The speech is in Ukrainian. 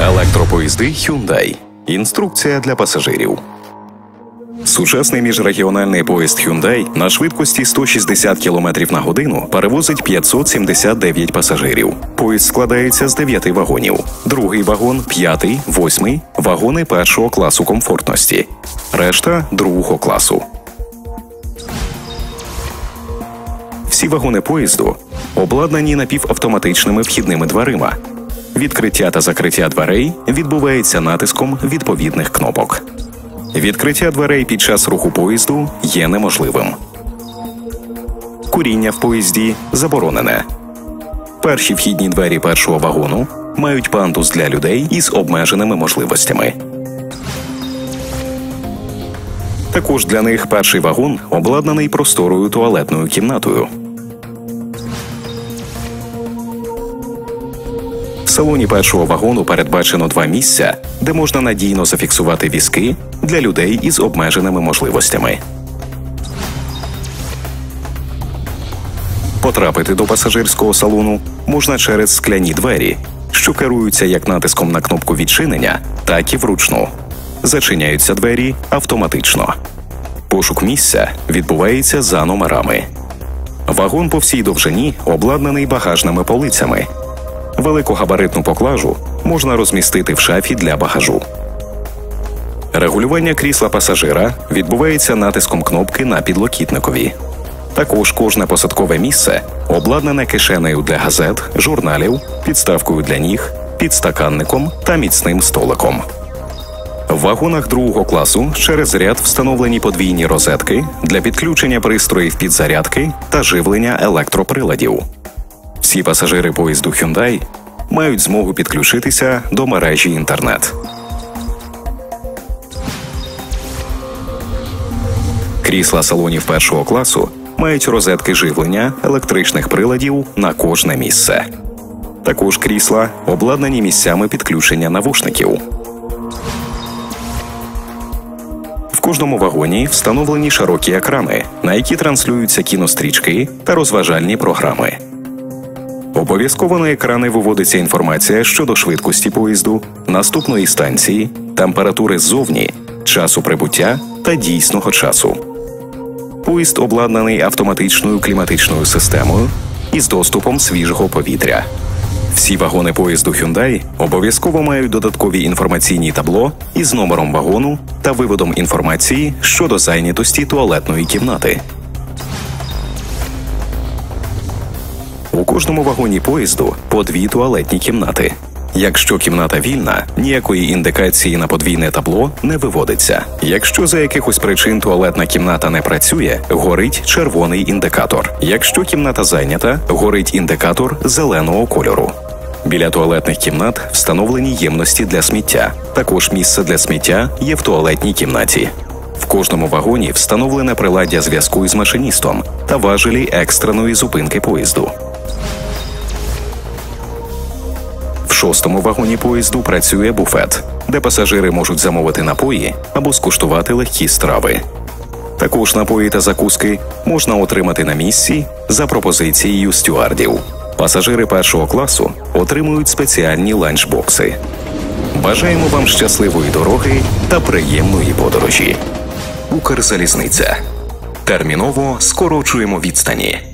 Електропоїзди Hyundai. Інструкція для пасажирів. Сучасний міжрегіональний поїзд Hyundai на швидкості 160 км на годину перевозить 579 пасажирів. Поїзд складається з 9 вагонів. Другий вагон, п'ятий, восьмий вагони першого класу комфортності. Решта другого класу. Всі вагони поїзду обладнані напівавтоматичними вхідними дверима. Відкриття та закриття дверей відбувається натиском відповідних кнопок. Відкриття дверей під час руху поїзду є неможливим. Куріння в поїзді заборонене. Перші вхідні двері першого вагону мають пандус для людей із обмеженими можливостями. Також для них перший вагон обладнаний просторою туалетною кімнатою. Салоні першого вагону передбачено два місця, де можна надійно зафіксувати візки для людей із обмеженими можливостями. Потрапити до пасажирського салону можна через скляні двері, що керуються як натиском на кнопку відчинення, так і вручну. Зачиняються двері автоматично. Пошук місця відбувається за номерами. Вагон по всій довжині обладнаний багажними полицями. Великогабаритну поклажу можна розмістити в шафі для багажу. Регулювання крісла пасажира відбувається натиском кнопки на підлокітникові. Також кожне посадкове місце обладнане кишенею для газет, журналів, підставкою для ніг, підстаканником та міцним столиком. В вагонах другого класу через ряд встановлені подвійні розетки для підключення пристроїв підзарядки та живлення електроприладів. Всі пасажири поїзду Hyundai мають змогу підключитися до мережі інтернет. Крісла салонів першого класу мають розетки живлення електричних приладів на кожне місце. Також крісла обладнані місцями підключення навушників. В кожному вагоні встановлені широкі екрани, на які транслюються кінострічки та розважальні програми. Обов'язково на екрани виводиться інформація щодо швидкості поїзду, наступної станції, температури ззовні, часу прибуття та дійсного часу. Поїзд обладнаний автоматичною кліматичною системою із доступом свіжого повітря. Всі вагони поїзду Hyundai обов'язково мають додаткові інформаційні табло із номером вагону та виводом інформації щодо зайнятості туалетної кімнати. Кожному вагоні поїзду по дві туалетні кімнати. Якщо кімната вільна, ніякої індикації на подвійне табло не виводиться. Якщо за якихось причин туалетна кімната не працює, горить червоний індикатор. Якщо кімната зайнята, горить індикатор зеленого кольору. Біля туалетних кімнат встановлені ємності для сміття. Також місце для сміття є в туалетній кімнаті. В кожному вагоні встановлене приладдя зв'язку із машиністом та важелі екстреної зупинки поїзду. В шостому вагоні поїзду працює буфет, де пасажири можуть замовити напої або скуштувати легкі страви. Також напої та закуски можна отримати на місці за пропозицією стюардів. Пасажири першого класу отримують спеціальні ланчбокси. Бажаємо вам щасливої дороги та приємної подорожі. Укрзалізниця терміново скорочуємо відстані.